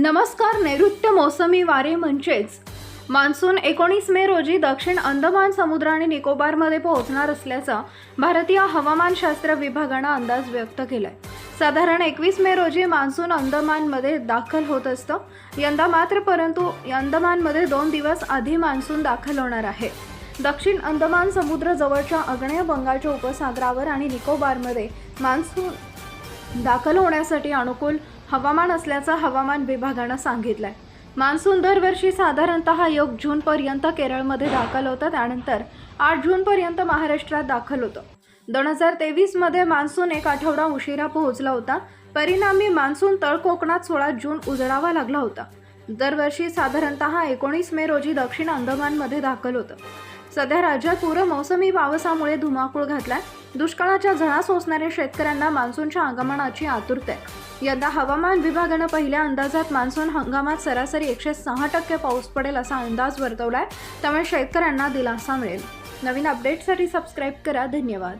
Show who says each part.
Speaker 1: नमस्कार नैऋत्य मोसमी वारे म्हणजेच मान्सून एकोणीस मे रोजी दक्षिण अंदमान समुद्र आणि निकोबारमध्ये पोहोचणार असल्याचा भारतीय हवामानशास्त्र विभागानं अंदाज व्यक्त केलाय. साधारण एकवीस मे रोजी मान्सून अंदमानमध्ये दाखल होत असतं. यंदा मात्र परंतु अंदमानमध्ये दोन दिवस आधी मान्सून दाखल होणार आहे. दक्षिण अंदमान समुद्र जवळच्या आग्नेय बंगालच्या उपसागरावर आणि निकोबारमध्ये मान्सून दाखल होण्यासाठी अनुकूल हवामान असल्याचं हवामान विभागानं सांगितलंय. मान्सून दरवर्षी साधारणतः योग जूनपर्यंत केरळमध्ये दाखल होतं त्यानंतर आठ जूनपर्यंत महाराष्ट्रात दाखल होतं. दोन हजार तेवीसमध्ये मान्सून एक आठवडा उशिरा पोहोचला होता. परिणामी मान्सून तळ कोकणात सोळा जून उजळावा लागला होता. दरवर्षी साधारणतः एकोणीस मे रोजी दक्षिण अंदमानमध्ये दाखल होतं. सध्या राज्यात पूर मौसमी पावसामुळे धुमाकूळ घातलाय. दुष्काळाच्या झळा सोसणाऱ्या शेतकऱ्यांना मान्सूनच्या आगमनाची आतुरता. आहे यंदा हवामान विभागानं पहिल्या अंदाजात मान्सून हंगामात सरासरी एकशे सहा टक्के पाऊस पडेल असा अंदाज वर्तवलाय. त्यामुळे शेतकऱ्यांना दिलासा मिळेल. नवीन अपडेटसाठी सबस्क्राईब करा. धन्यवाद.